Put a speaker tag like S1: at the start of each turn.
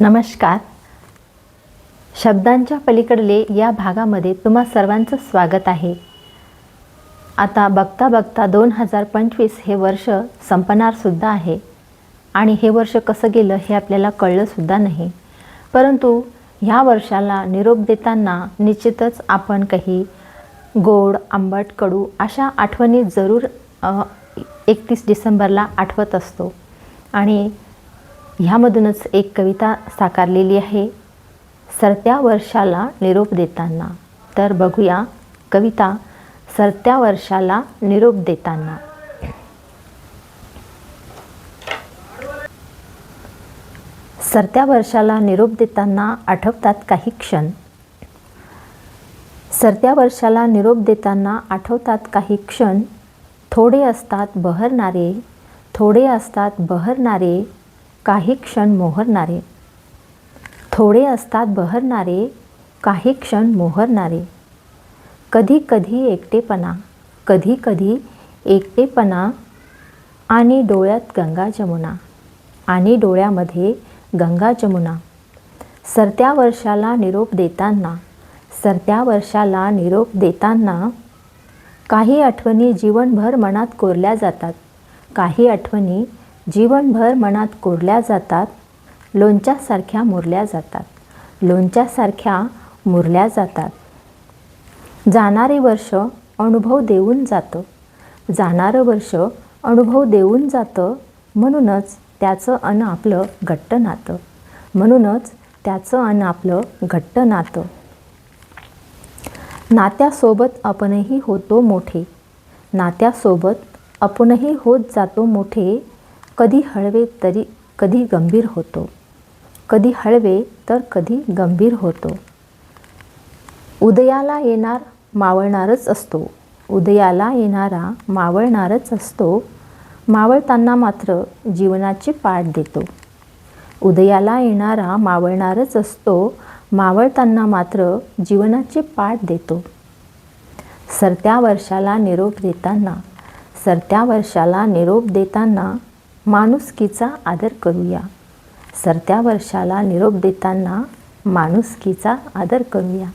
S1: नमस्कार. शब्दांच्या पलीकडले या भागामध्ये तुम्हा सर्वांचं स्वागत आहे. आता बघता बघता दोन हजार पंचवीस हे वर्ष संपणारसुद्धा आहे. आणि हे वर्ष कसं गेलं हे आपल्याला कळलंसुद्धा नाही. परंतु ह्या वर्षाला निरोप देताना निश्चितच आपण काही गोड आंबट कडू अशा आठवणी जरूर एकतीस डिसेंबरला आठवत असतो. आणि ह्यामधूनच एक कविता साकारलेली आहे. सरत्या वर्षाला निरोप देताना. तर बघूया कविता सरत्या वर्षाला निरोप देताना. सरत्या वर्षाला निरोप देताना आठवतात काही क्षण. सरत्या वर्षाला निरोप देताना आठवतात काही क्षण. थोडे असतात बहरणारे. थोडे असतात बहरणारे. काही क्षण मोहरणारे. थोडे असतात बहरणारे काही क्षण मोहरणारे. कधी कधी एकटेपणा कधी कधी एकटेपणा आणि डोळ्यात गंगा जमुना आणि डोळ्यामध्ये गंगा जमुना. सरत्या वर्षाला निरोप देताना सरत्या वर्षाला निरोप देताना काही आठवणी जीवनभर मनात कोरल्या जातात. काही आठवणी जीवनभर मनात कोरल्या जातात लोणच्यासारख्या मुरल्या जातात. लोणच्यासारख्या मुरल्या जातात. जाणारे वर्ष अनुभव देऊन जातं. जाणारं वर्ष अनुभव देऊन जातं म्हणूनच त्याचं अन आपलं घट्ट नातं. म्हणूनच त्याचं अन आपलं घट्ट नातं. नात्यासोबत आपणही होतो मोठे. नात्यासोबत आपणही होत जातो मोठे कधी हळवे तरी कधी गंभीर होतो. कधी हळवे तर कधी गंभीर होतो. उदयाला येणार मावळणारच असतो. उदयाला येणारा मावळणारच असतो. मावळताना मात्र जीवनाची पाठ देतो. उदयाला येणारा मावळणारच असतो. मावळताना मात्र जीवनाची पाठ देतो. सरत्या वर्षाला निरोप देताना सरत्या वर्षाला निरोप देताना माणुसकीचा आदर करूया. सरत्या वर्षाला निरोप देताना माणुसकीचा आदर करूया.